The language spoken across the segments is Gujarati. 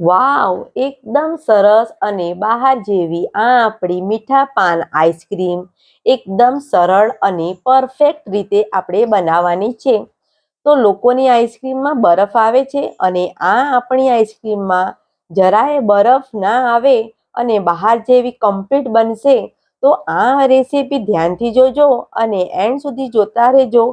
વાવ, એકદમ સરસ અને બહાર જેવી આ આપણી મીઠા પાન આઈસ્ક્રીમ. એકદમ સરળ અને પરફેક્ટ રીતે આપણે બનાવવાની છે. તો લોકોની આઈસ્ક્રીમમાં બરફ આવે છે અને આ આપણી આઈસ્ક્રીમમાં જરાય બરફ ના આવે અને બહાર જેવી કમ્પ્લીટ બનશે, તો આ રેસીપી ધ્યાનથી જોજો અને એન્ડ સુધી જોતા રહેજો.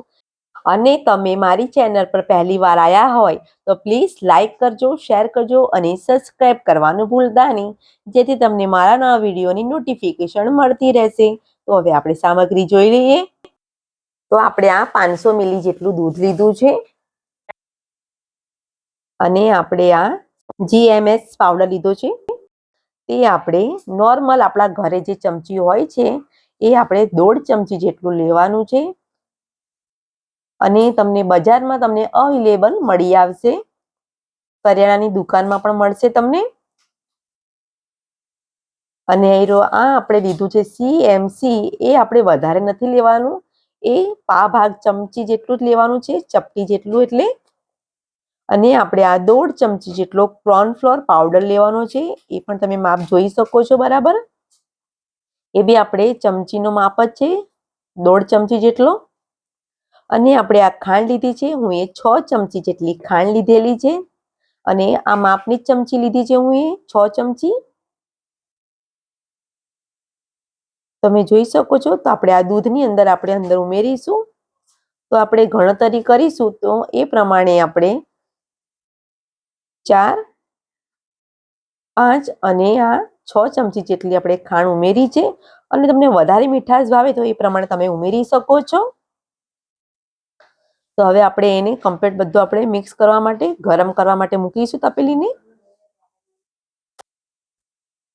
અને તમે મારી ચેનલ પર પહેલી વાર આવ્યા હોય તો પ્લીઝ લાઇક કરજો, શેર કરજો અને સબસ્ક્રાઈબ કરવાનું ભૂલતા નહીં. જેથી તમને મારા નવા વિડીયોની નોટિફિકેશન મળતી રહેશે. તો હવે આપણે સામગ્રી જોઈ લઈએ. તો આપણે આ પાંચસો મિલી જેટલું દૂધ લીધું છે. અને આપણે આ જીએમએસ પાવડર લીધો છે. તે આપણે નોર્મલ આપણા ઘરે જે ચમચી હોય છે, એ આપણે દોઢ ચમચી જેટલું લેવાનું છે. અને તમને બજારમાં તમને અવેલેબલ મળી આવશે. કરિયાણાની દુકાનમાં પણ મળશે તમને. અને આ આપણે લીધું છે સીએમસી એ આપણે વધારે નથી લેવાનું. એ પા ભાગ ચમચી જેટલું જ લેવાનું છે, ચપટી જેટલું એટલે. અને આપણે આ દોઢ ચમચી જેટલો કોર્નફ્લોર પાવડર લેવાનો છે. એ પણ તમે માપ જોઈ શકો છો બરાબર. એ બી આપણે ચમચીનો માપ જ છે. દોઢ ચમચી જેટલો. અને આપણે આ ખાંડ લીધી છે, હું એ છ ચમચી જેટલી ખાંડ લીધેલી છે. અને આ માપની ચમચી લીધી છે હું એ, છ ચમચી. તમે જોઈ શકો છો, તો આપણે આ દૂધની અંદર આપણે અંદર ઉમેરીશું. તો આપણે ગણતરી કરીશું, તો એ પ્રમાણે આપણે ચાર, પાંચ અને આ છ ચમચી જેટલી આપણે ખાંડ ઉમેરી છે. અને તમને વધારે મીઠાશ ભાવે તો એ પ્રમાણે તમે ઉમેરી શકો છો. તો હવે આપણે એને કમ્પ્લીટ બધું આપણે મિક્સ કરવા માટે, ગરમ કરવા માટે મૂકીશું તપેલીને.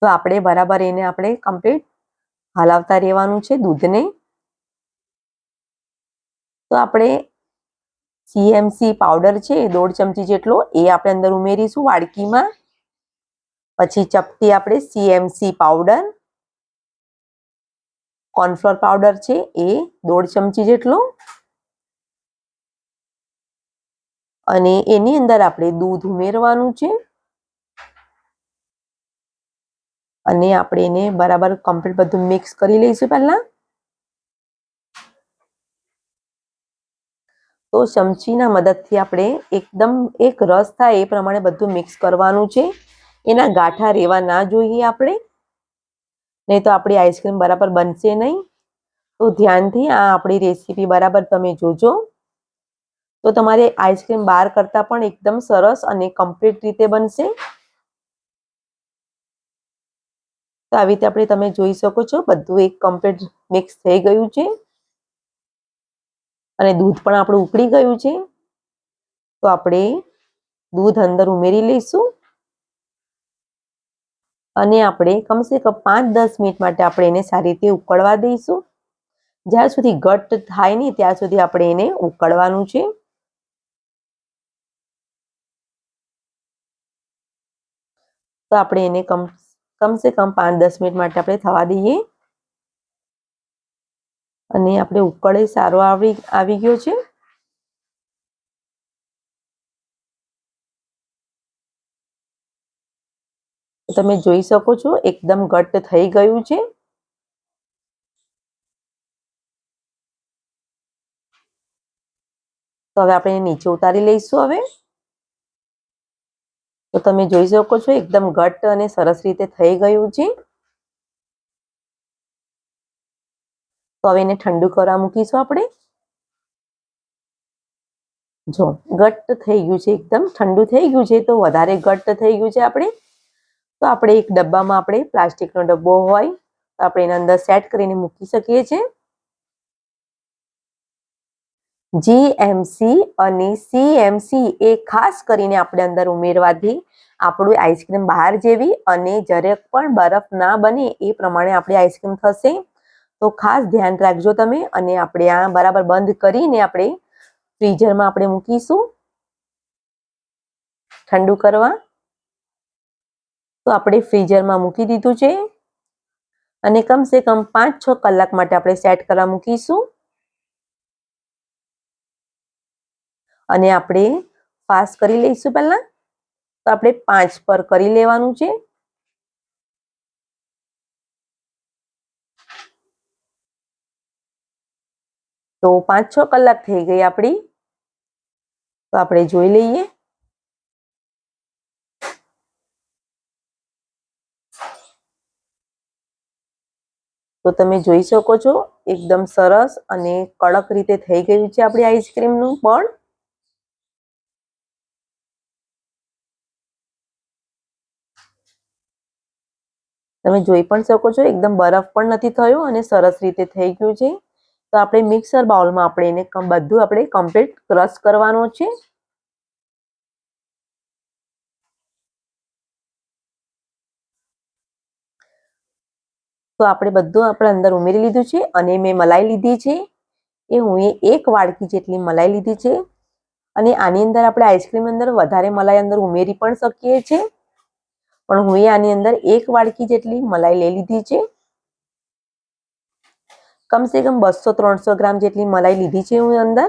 તો આપણે બરાબર એને આપણે કમ્પ્લીટ હલાવતા રહેવાનું છે દૂધને. તો આપણે સીએમસી પાવડર છે દોઢ ચમચી જેટલો, એ આપણે અંદર ઉમેરીશું વાડકીમાં. પછી ચપટી આપણે સીએમસી પાવડર કોર્નફ્લોર પાવડર છે એ દોઢ ચમચી જેટલો. અને એની અંદર આપણે દૂધ ઉમેરવાનું છે. અને આપણે એને બરાબર કમ્પ્લીટ બધું મિક્સ કરી લઈશું પહેલા. તો ચમચીના મદદથી આપણે એકદમ એક રસ થાય એ પ્રમાણે બધું મિક્સ કરવાનું છે. એના ગાંઠા રહેવા ના જોઈએ આપણે. નહીં તો આપણી આઈસ્ક્રીમ બરાબર બનશે નહીં. તો ધ્યાનથી આ આપણી રેસીપી બરાબર તમે જોજો. તો તમારે આઈસ્ક્રીમ બહાર કરતાં પણ એકદમ સરસ અને કમ્પ્લીટ રીતે બનશે. તો આવી રીતે આપણે તમે જોઈ શકો છો, બધું એક કમ્પ્લીટ મિક્સ થઈ ગયું છે. અને દૂધ પણ આપણું ઉકળી ગયું છે. તો આપણે દૂધ અંદર ઉમેરી લઈશું. અને આપણે કમસે કમ પાંચ દસ મિનિટ માટે આપણે એને સારી રીતે ઉકળવા દઈશું. જ્યાં સુધી ઘટ થાય નહીં, ત્યાં સુધી આપણે એને ઉકળવાનું છે. તો આપણે એને કમ, કમસે કમ પાંચ દસ મિનિટ માટે આપણે થવા દઈએ. અને આપણે ઉકળે સારો આવી આવી ગયો છે. તમે જોઈ શકો છો, એકદમ ઘટ્ટ થઈ ગયું છે. તો હવે આપણે નીચે ઉતારી લઈશું હવે. તો તમે જોઈ શકો છો, એકદમ ઘટ્ટ અને સરસ રીતે થઈ ગયું છે. તો હવે એને ઠંડુ કરવા મૂકીશું આપણે. જો, ઘટ્ટ થઈ ગયું છે એકદમ, ઠંડુ થઈ ગયું છે તો વધારે ઘટ્ટ થઈ ગયું છે આપણે. તો આપણે એક ડબ્બામાં આપણે પ્લાસ્ટિકનો ડબ્બો હોય, તો આપણે એના અંદર સેટ કરીને મૂકી શકીએ છીએ. જીએમસી અને સીએમસી એ ખાસ કરીને આપણે અંદર ઉમેરવાથી આપણું આઈસ્ક્રીમ બહાર જેવી અને જરાક પણ બરફ ના બને એ પ્રમાણે આપણી આઈસ્ક્રીમ થશે. તો ખાસ ધ્યાન રાખજો તમે અને આપણે આ બરાબર બંધ કરીને આપણે ફ્રીઝરમાં આપણે મૂકીશું. ઠંડુ કરવા. તો આપણે ફ્રીઝરમાં મૂકી દીધું છે. અને કમસે કમ પાંચ છ કલાક માટે આપણે સેટ કરવા મૂકીશું. અને આપણે ફાસ્ટ કરી લઈશું પહેલાં. તો આપણે પાંચ પર કરી લેવાનું છે. તો પાંચ છ કલાક થઈ ગઈ આપણી. તો આપણે જોઈ લઈએ. તો તમે જોઈ શકો છો, એકદમ સરસ અને કડક રીતે થઈ ગયું છે આપણી આઈસ્ક્રીમનું પણ. તમે જોઈ પણ શકો છો, એકદમ બરફ પણ નથી થયો અને સરસ રીતે થઈ ગયું છે. તો આપણે મિક્સર બાઉલમાં આપણે એને બધું આપણે કમ્પ્લીટ ક્રશ કરવાનો છે. તો આપણે બધું આપણે અંદર ઉમેરી લીધું છે અને મેં મલાઈ લીધી છે. એ હું એક વાડકી જેટલી મલાઈ લીધી છે. અને આની અંદર આપણે આઈસ્ક્રીમ અંદર વધારે મલાઈ અંદર ઉમેરી પણ શકીએ છીએ. પણ હું આની અંદર એક વાડકી જેટલી મલાઈ લઈ લીધી છે. કમસે કમ બસો ત્રણસો ગ્રામ જેટલી મલાઈ લીધી છે હું અંદર.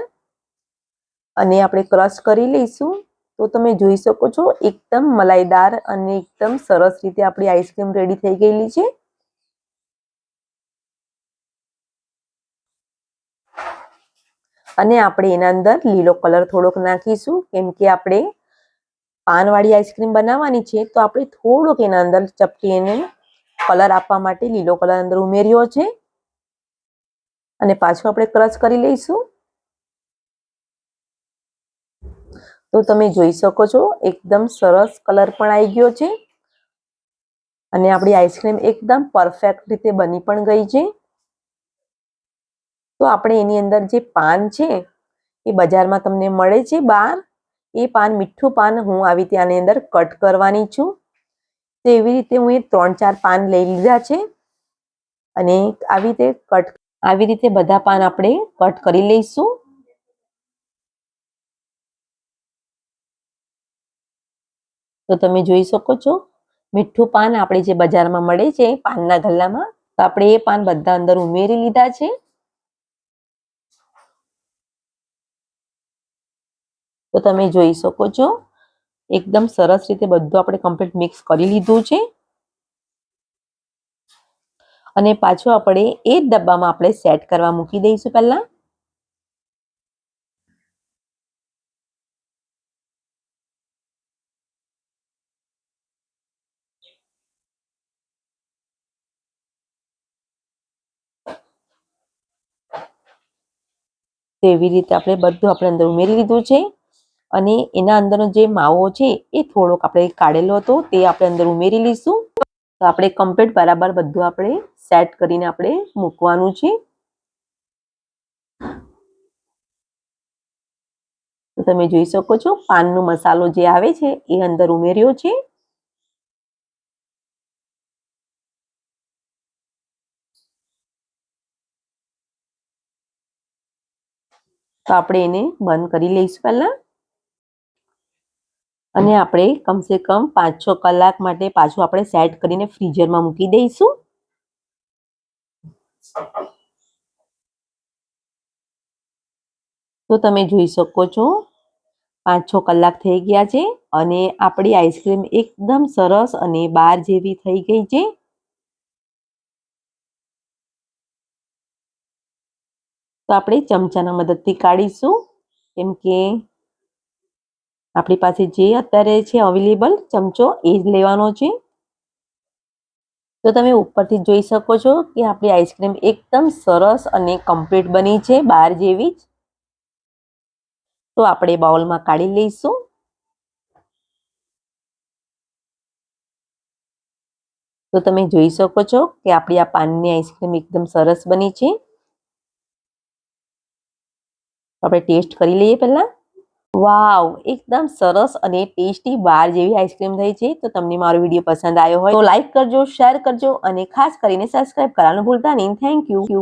અને આપણે ક્રશ કરી લઈશું. તો તમે જોઈ શકો છો, એકદમ મલાઈદાર અને એકદમ સરસ રીતે આપણી આઈસ્ક્રીમ રેડી થઈ ગયેલી છે. અને આપણે એના અંદર લીલો કલર થોડોક નાખીશું, કેમ કે આપણે પાનવાળી આઈસ્ક્રીમ બનાવવાની છે, તો આપણે થોડોક એના અંદર ચપટી એને કલર આપવા માટે લીલો કલર અંદર ઉમેર્યો છે. અને પાછું આપણે ક્રશ કરી લઈશું. તો તમે જોઈ શકો છો, એકદમ સરસ કલર પણ આવી ગયો છે. અને આપણી આઈસ્ક્રીમ એકદમ પરફેક્ટ રીતે બની પણ ગઈ છે. તો આપણે એની અંદર જે પાન છે, એ બજારમાં તમને મળે છે બહાર. એ પાન, મીઠું પાન હું આવી રીતે આની અંદર કટ કરવાની છું. તો એવી રીતે હું એ ત્રણ ચાર પાન લઈ લીધા છે અને આવી રીતે કટ, આવી રીતે બધા પાન આપણે કટ કરી લઈશું. તો તમે જોઈ શકો છો, મીઠું પાન આપણે જે બજારમાં મળે છે પાનના ગલ્લામાં, તો આપણે એ પાન બધા અંદર ઉમેરી લીધા છે. તો તમે જોઈ શકો છો. એકદમ સરસ રીતે બધું આપણે કમ્પ્લીટ મિક્સ કરી લીધું છે. અને પાછું આપણે એ જ ડબ્બામાં આપણે સેટ કરવા મૂકી દઈશું પહેલા. તેવી રીતે આપણે બધું આપણે અંદર ઉમેરી લીધું છે. અને એના અંદરનો જે માવો છે, એ થોડોક આપણે કાઢેલો હતો, તે આપણે અંદર ઉમેરી લઈશું. તો આપણે કમ્પ્લીટ બરાબર બધું આપણે સેટ કરીને આપણે મૂકવાનું છે. તો તમે જોઈ શકો છો, પાનનો મસાલો જે આવે છે, એ અંદર ઉમેર્યો છે. તો આપણે એને બંધ કરી લઈશું પહેલા. અને આપણે કમસે કમ પાંચ છ કલાક માટે પાછું આપણે સેટ કરીને ફ્રીઝરમાં મૂકી દઈશું. તો તમે જોઈ શકો છો પાંચ છ કલાક થઈ ગયા છે અને આપણી આઈસ્ક્રીમ એકદમ સરસ અને બાર જેવી થઈ ગઈ છે. તો આપણે ચમચાના મદદથી કાઢીશું, કેમ કે આપણી પાસે જે અત્યારે છે અવેલેબલ ચમચો, એ જ લેવાનો છે. તો તમે ઉપરથી જોઈ શકો છો કે આપણી આઈસ્ક્રીમ એકદમ સરસ અને કમ્પ્લીટ બની છે બહાર જેવી જ. તો આપણે બાઉલમાં કાઢી લઈશું. તો તમે જોઈ શકો છો કે આપણી આ પાનની આઈસ્ક્રીમ એકદમ સરસ બની છે. આપણે ટેસ્ટ કરી લઈએ પહેલા. વાવ, એકદમ સરસ અને ટેસ્ટી બાર જેવી આઈસ્ક્રીમ થઈ છે. તો તમને મારો વીડિયો પસંદ આવ્યો હોય તો લાઈક કરજો, શેર કરજો અને ખાસ કરીને સબસ્ક્રાઇબ કરવાનું ભૂલતા નહીં. Thank you